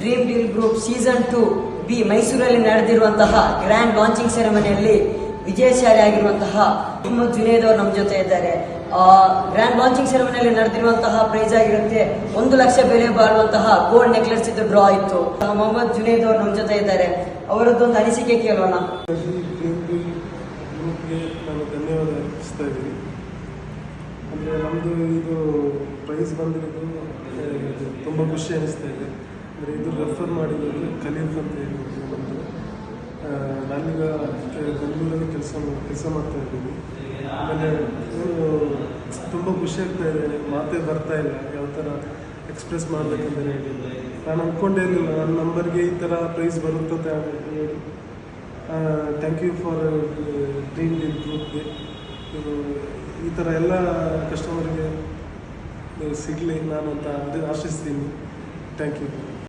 Dream deal group season two B ಮೈಸೂರಲ್ಲಿ ನಡೆದಿರುವಂತಹ grand launching ಸೆರೆಮನಿಯಲ್ಲಿ ವಿಜಯಶಾಲಿ ಆಗಿರುವಂತಹ ಮೊಹಮ್ಮದ್ ಜುನೇದ್ ಅವರು ನಮ್ಮ ಜೊತೆ ಇದ್ದಾರೆ. ಗ್ರ್ಯಾಂಡ್ ಲಾಂಚಿಂಗ್ ಸೆರೆಮನಿಯಲ್ಲಿ ನಡೆದಿರುವಂತಹ ಪ್ರೈಸ್ ಆಗಿರುತ್ತೆ. ಒಂದು ಲಕ್ಷ ಬೆಲೆ ಬಾಳುವಂತಹ ಗೋಲ್ಡ್ ನೆಕ್ಲೆಸ್ ಇದು ಡ್ರಾ ಇತ್ತು. ಮೊಹಮ್ಮದ್ ಜುನೇದ್ ಅವರು ನಮ್ಮ ಜೊತೆ ಇದ್ದಾರೆ. ಅವರದ್ದೊಂದು ಅನಿಸಿಕೆ ಕೇಳೋಣ. ಧನ್ಯವಾದ ಇದು ಪ್ರೈಸ್ ಬಂದಿರೋದು ತುಂಬ ಖುಷಿ ಅನಿಸ್ತಾ ಇದೆ. ಅಂದರೆ ಇದು ರೆಫರ್ ಮಾಡಿರೋದು ಖಲೀಫ್ ಅಂತ ಹೇಳಿ ನಮ್ಮದು ನಾನೀಗ ಬೆಂಗಳೂರಲ್ಲಿ ಕೆಲಸ ಕೆಲಸ ಮಾಡ್ತಾ ಇದ್ದೀನಿ. ಆಮೇಲೆ ತುಂಬ ಖುಷಿ ಆಗ್ತಾ ಇದೆ, ಮಾತೇ ಬರ್ತಾ ಇಲ್ಲ, ಯಾವ ಥರ ಎಕ್ಸ್ಪ್ರೆಸ್ ಮಾಡಬೇಕಂತ ಹೇಳಿ ನಾನು ಅಂದ್ಕೊಂಡೇ ಇರಲಿಲ್ಲ, ನನ್ನ ನಂಬರ್ಗೆ ಈ ಥರ ಪ್ರೈಸ್ ಬರುತ್ತದೆ ಹೇಳಿ. Thank you for dream deal ಗ್ರೂಪ್ಗೆ ಈ ಥರ ಎಲ್ಲ ಕಸ್ಟಮರ್ಗೆ ಸಿಗಲಿ, ನಾನು ಅಂತ ಅದೇ ಆಶಿಸ್ತೀನಿ. Thank you